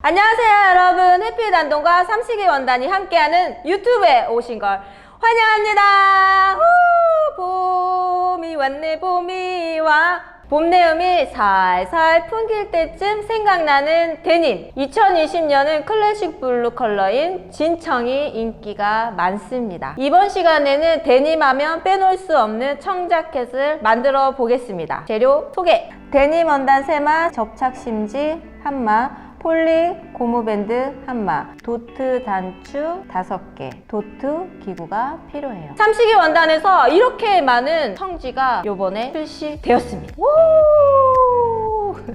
안녕하세요 여러분. 해피 단동과 삼식이 원단이 함께하는 유튜브에 오신 걸 환영합니다. 우, 봄이 왔네 봄이 와. 봄내음이 살살 풍길 때쯤 생각나는 데님. 2020년은 클래식 블루 컬러인 진청이 인기가 많습니다. 이번 시간에는 데님 하면 빼놓을 수 없는 청자켓을 만들어 보겠습니다. 재료 소개. 데님 원단 세마 접착 심지 한마 폴리 고무밴드 한마, 도트 단추 다섯 개, 도트 기구가 필요해요. 삼식이 원단에서 이렇게 많은 청지가 요번에 출시되었습니다. 우!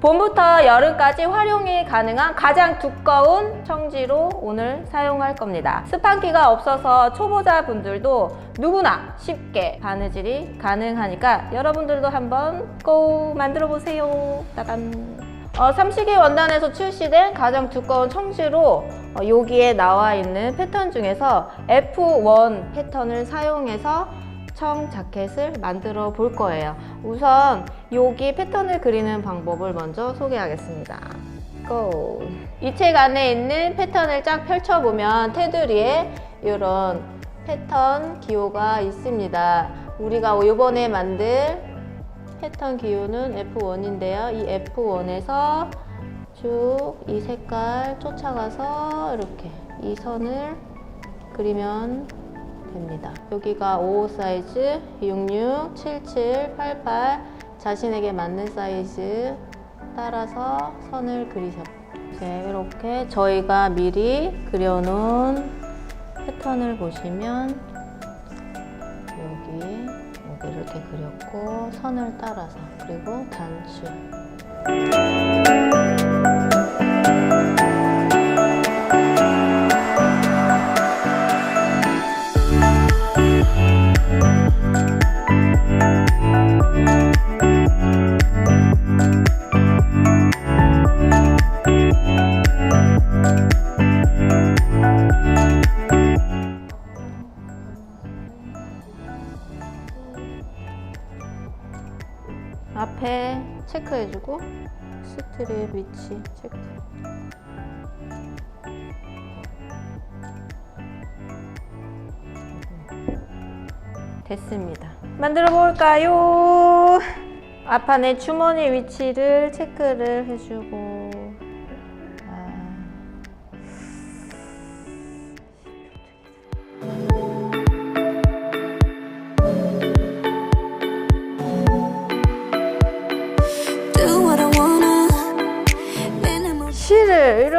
봄부터 여름까지 활용이 가능한 가장 두꺼운 청지로 오늘 사용할 겁니다. 스판기가 없어서 초보자분들도 누구나 쉽게 바느질이 가능하니까 여러분들도 한번 고 만들어 보세요. 따단. 어, 삼식이 원단에서 출시된 가장 두꺼운 청지로 어, 여기에 나와 있는 패턴 중에서 F1 패턴을 사용해서 청 자켓을 만들어 볼 거예요. 우선 여기 패턴을 그리는 방법을 먼저 소개하겠습니다. 고! 이 책 안에 있는 패턴을 쫙 펼쳐보면 테두리에 이런 패턴 기호가 있습니다. 우리가 이번에 만들 패턴 기호는 F1인데요. 이 F1에서 쭉 이 색깔 쫓아가서 이렇게 이 선을 그리면 됩니다. 여기가 55 사이즈, 66, 77, 88 자신에게 맞는 사이즈 따라서 선을. 이제 이렇게 저희가 미리 그려놓은 패턴을 보시면 여기 이렇게 그렸고 선을 따라서 그리고 단추 앞에 체크해주고 스트립 위치 체크. 됐습니다. 만들어 볼까요? 앞판에 주머니 위치를 체크를 해주고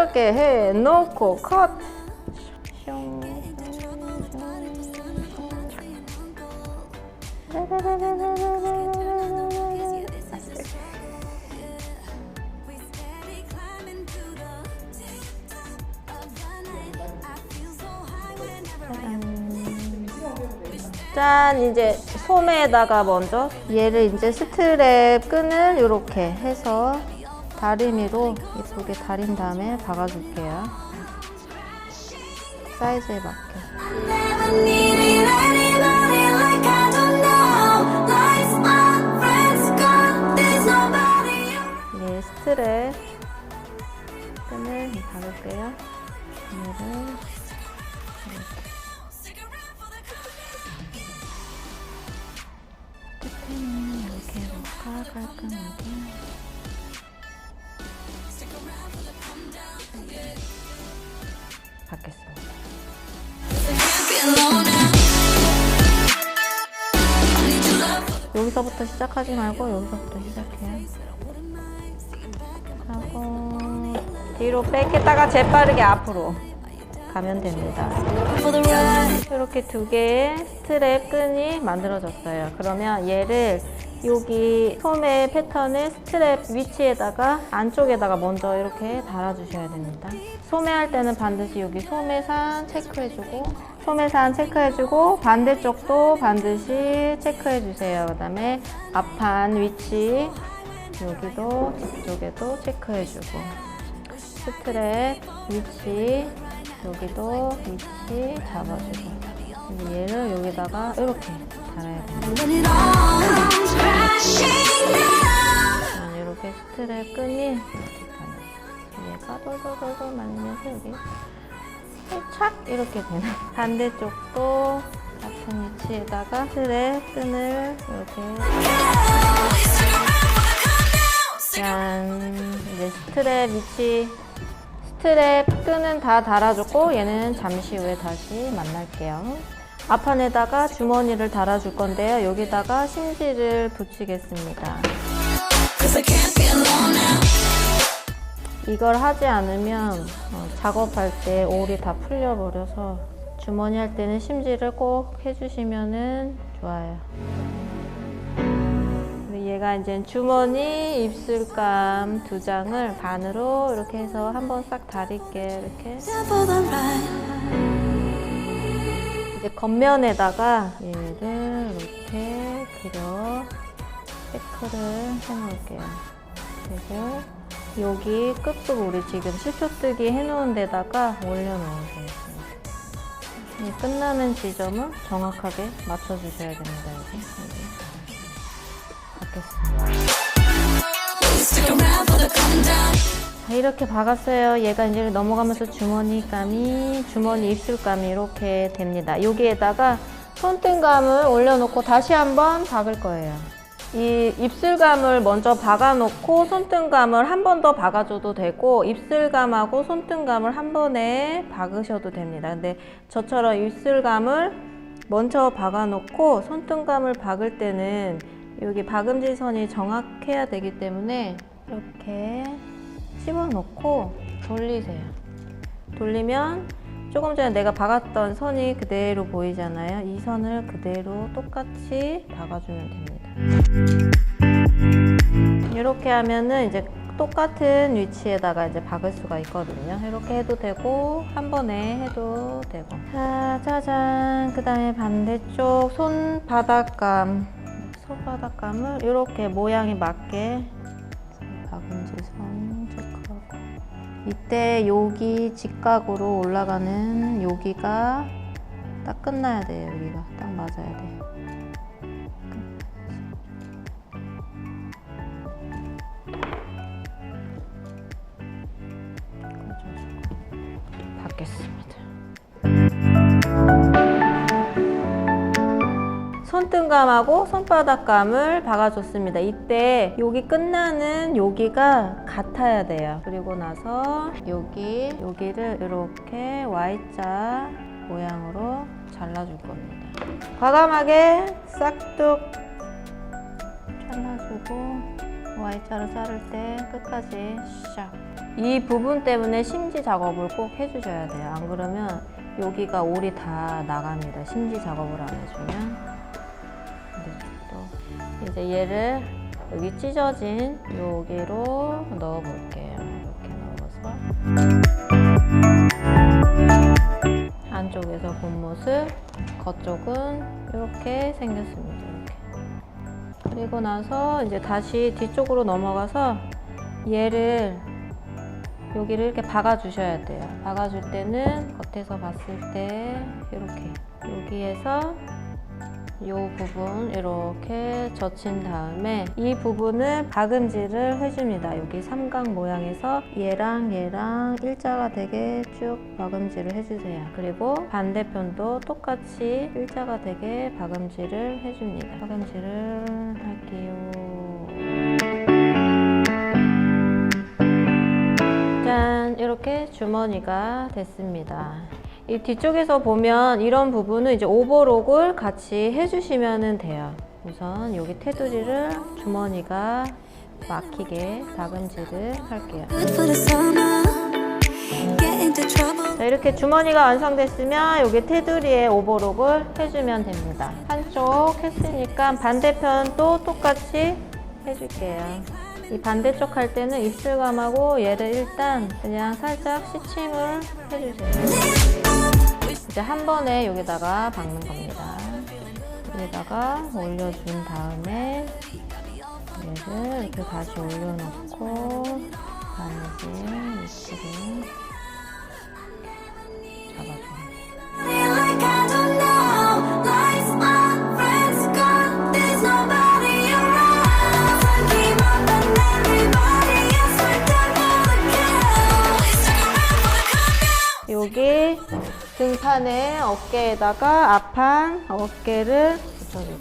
이렇게 해 놓고 컷 짠 이제 소매에다가 먼저 얘를 이제 스트랩 끈을 이렇게 해서 다리미로 예쁘게 다린 다음에 박아줄게요 사이즈에 맞게 I never needed anybody like I don't know. Life's my friends gone. There's nobody else. 이 스트랩 끈을 박을게요 얘를 끝에는 이렇게 놓고 깔끔하게 love. 여기서부터 시작하지 말고 여기서부터 시작해요. 하고 뒤로 뺏겠다가 재빠르게 앞으로 가면 됩니다. 이렇게 두 개의 스트랩 끈이 만들어졌어요. 그러면 얘를 여기 소매 패턴을 스트랩 위치에다가 안쪽에다가 먼저 이렇게 달아주셔야 됩니다. 소매할 때는 반드시 여기 소매산 체크해주고 소매산 체크해주고 반대쪽도 반드시 체크해주세요. 그 다음에 앞판 위치 여기도 뒤쪽에도 체크해주고 스트랩 위치 여기도 위치 잡아주고 얘를 여기다가 이렇게 달아야. When down. 이렇게 스트랩 끈이. 얘가 돌돌돌돌 말리면서 여기 살짝 이렇게 되는 반대쪽도 같은 위치에다가 틀에 끈을 이렇게 짠 이제 스트랩 위치 스트랩 끈은 다 달아줬고 얘는 잠시 후에 다시 만날게요 앞판에다가 주머니를 달아줄 건데요 여기다가 심지를 붙이겠습니다. 이걸 하지 않으면 어, 작업할 때 올이 다 풀려버려서 주머니 할 때는 심지를 꼭 해주시면은 좋아요. 얘가 이제 주머니, 입술감 두 장을 반으로 이렇게 해서 한번 싹 다릴게요. 이렇게. 이제 겉면에다가 얘를 이렇게 그려 체크를 해놓을게요. 그리고 여기 끝부분 우리 지금 실표뜨기 해놓은 데다가 올려놓으세요. 이 끝나는 지점을 정확하게 맞춰주셔야 됩니다. 여기. 여기. 받겠습니다. 자, 이렇게 박았어요. 얘가 이제 넘어가면서 주머니감이, 주머니 입술감이 이렇게 됩니다. 여기에다가 손등감을 올려놓고 다시 한번 박을 거예요. 이 입술감을 먼저 박아놓고 손등감을 한 번 더 박아줘도 되고 입술감하고 손등감을 한 번에 박으셔도 됩니다. 근데 저처럼 입술감을 먼저 박아놓고 손등감을 박을 때는 여기 박음질 선이 정확해야 되기 때문에 이렇게 집어넣고 돌리세요. 돌리면 조금 전에 내가 박았던 선이 그대로 보이잖아요. 이 선을 그대로 똑같이 박아주면 됩니다. 이렇게 하면은 이제 똑같은 위치에다가 이제 박을 수가 있거든요. 이렇게 해도 되고 한 번에 해도 되고. 자, 짜잔. 그 다음에 반대쪽 손바닥감. 손바닥감을 이렇게 모양이 맞게 박음질 선. 이때 여기 직각으로 올라가는 여기가 딱 끝나야 돼요. 여기가 딱 맞아야 돼. 손등감하고 손바닥감을 박아줬습니다. 이때 여기 끝나는 여기가 같아야 돼요. 그리고 나서 여기 여기를 이렇게 Y자 모양으로 잘라줄 겁니다. 과감하게 싹둑 잘라주고 Y자로 자를 때 끝까지 샥. 이 부분 때문에 심지 작업을 꼭 해주셔야 돼요. 안 그러면 여기가 올이 다 나갑니다. 심지 작업을 안 해주면. 이제 얘를 여기 찢어진 여기로 넣어볼게요. 이렇게 넣어서. 안쪽에서 본 모습, 겉쪽은 이렇게 생겼습니다. 이렇게. 그리고 나서 이제 다시 뒤쪽으로 넘어가서 얘를 여기를 이렇게 박아주셔야 돼요. 박아줄 때는 겉에서 봤을 때 이렇게 여기에서 이 부분 이렇게 젖힌 다음에 이 부분을 박음질을 해줍니다. 여기 삼각 모양에서 얘랑 얘랑 일자가 되게 쭉 박음질을 해주세요. 그리고 반대편도 똑같이 일자가 되게 박음질을 해줍니다. 박음질을 할게요. 짠 이렇게 주머니가 됐습니다. 이 뒤쪽에서 보면 이런 부분은 이제 오버록을 같이 해주시면 돼요. 우선 여기 테두리를 주머니가 막히게 박은질을 할게요. 자, 이렇게 주머니가 완성됐으면 여기 테두리에 오버록을 해주면 됩니다. 한쪽 했으니까 반대편도 똑같이 해줄게요. 이 반대쪽 할 때는 입술감하고 얘를 일단 그냥 살짝 시침을 해주세요. 이제 한 번에 여기다가 박는 겁니다. 여기다가 올려준 다음에 얘를 이렇게 다시 올려놓고 바느질 위치를 잡아줍 등판에 어깨에다가 앞판 어깨를 붙여주세요.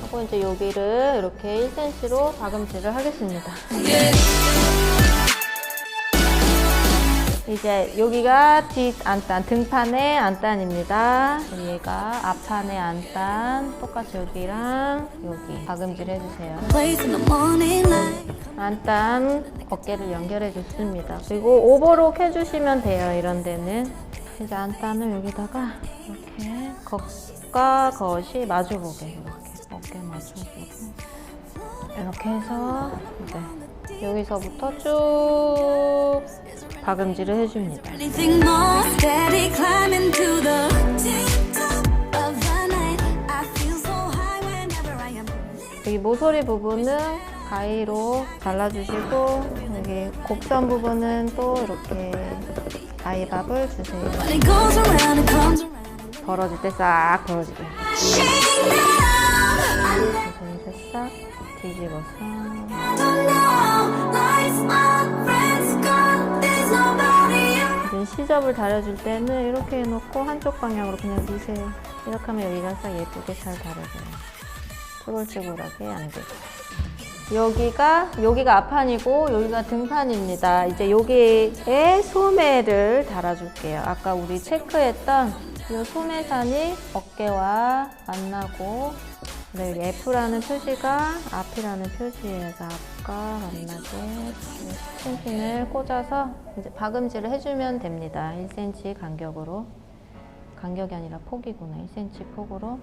하고 이제 여기를 이렇게 1cm로 박음질을 하겠습니다. 이제 여기가 뒷 안단, 등판의 안단입니다. 얘가 앞판의 안단, 똑같이 여기랑 여기 박음질 해주세요. 안단 어깨를 연결해 줬습니다. 그리고 오버록 해주시면 돼요. 이런 데는 이제 안단을 여기다가 이렇게 겉과 겉이 마주보게 이렇게 어깨 마주보고 이렇게 해서 네. 여기서부터 쭉 박음질을 해줍니다. 여기 모서리 부분은 가위로 잘라주시고 여기 곡선 부분은 또 이렇게 아이밥을 주세요. 벌어질 때 싹 벌어지게. 그래서 이제 싹 뒤집어서 시접을 다려줄 때는 이렇게 해놓고 한쪽 방향으로 그냥 미세요. 이렇게 하면 여기가 싹 예쁘게 잘 다려져요. 쭈글쭈글하게 안 되고. 여기가 여기가 앞판이고 여기가 등판입니다. 이제 여기에 소매를 달아줄게요. 아까 우리 체크했던 이 소매산이 어깨와 만나고 네, 여기 F라는 표시가 앞이라는 표시에서 앞과 만나게 스팀핀을 꽂아서 이제 박음질을 해주면 됩니다. 1cm 간격으로 간격이 아니라 폭이구나. 1cm 폭으로.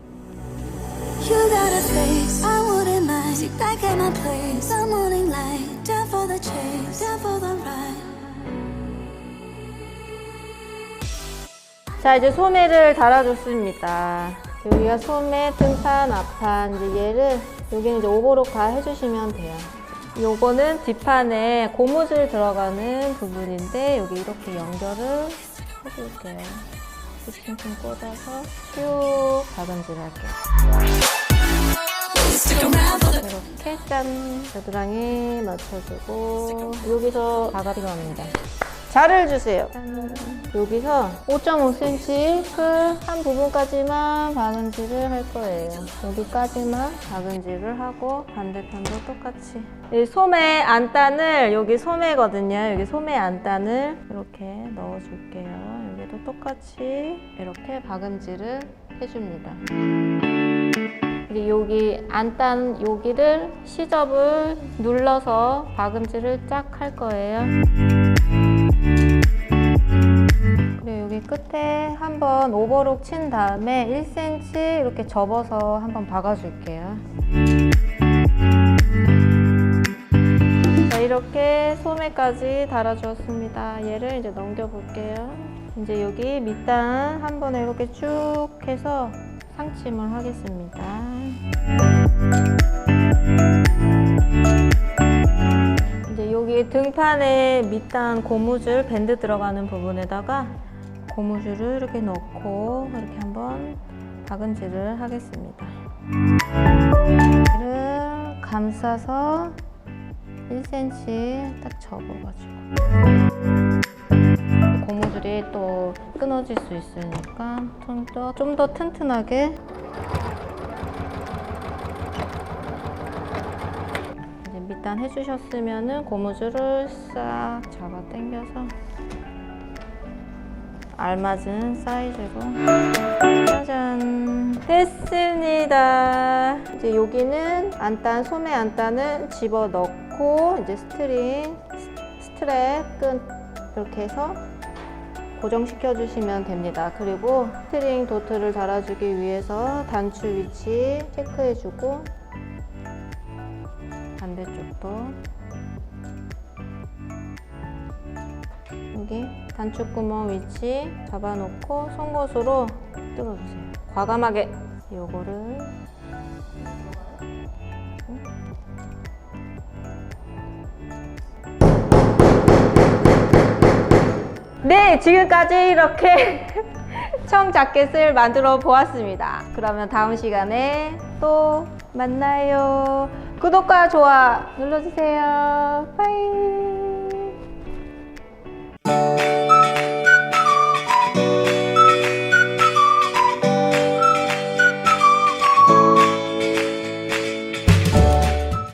자 이제 소매를 달아줬습니다. 여기가 소매, 등판, 앞판 이제 얘를 여기는 이제 오버록 다 해주시면 돼요. 요거는 뒷판에 고무줄 들어가는 부분인데 여기 이렇게 연결을 해줄게요. 핑핑 꽂아서 쭉 박음질 할게요. 이렇게 짠 겨드랑이 맞춰주고 여기서 바가지가 옵니다. 자를 주세요. 짠. 여기서 5.5cm 그한 부분까지만 박은질을 할 거예요. 여기까지만 박은질을 하고 반대편도 똑같이. 이 소매 안단을 여기 소매거든요. 여기 소매 안단을 이렇게 넣어줄게요. 여기도 똑같이 이렇게 박음질을 해줍니다. 여기 안단 여기를 시접을 눌러서 박음질을 쫙 할 거예요. 끝에 한번 오버록 친 다음에 1cm 이렇게 접어서 한번 박아줄게요. 자, 이렇게 소매까지 달아주었습니다. 얘를 이제 넘겨볼게요. 이제 여기 밑단 한 번에 이렇게 쭉 해서 상침을 하겠습니다. 이제 여기 등판에 밑단 고무줄 밴드 들어가는 부분에다가 고무줄을 이렇게 넣고 이렇게 한번 박은질을 하겠습니다. 얘를 감싸서 1cm 딱 접어가지고 고무줄이 또 끊어질 수 있으니까 좀 더 좀 더 튼튼하게 밑단 해주셨으면은 고무줄을 싹 잡아 당겨서 알맞은 사이즈로 짜잔. 됐습니다. 이제 여기는 안단 소매 안단을 집어 넣고 이제 스트링 스트랩 끈 이렇게 해서 고정시켜 주시면 됩니다. 그리고 스트링 도트를 달아주기 위해서 단추 위치 체크해 주고 반대쪽도. 여기 단추 구멍 위치 잡아놓고 송곳으로 뜯어주세요. 과감하게 요거를 네, 지금까지 이렇게 청 자켓을 만들어 보았습니다. 그러면 다음 시간에 또 만나요. 구독과 좋아 눌러주세요. 빠이.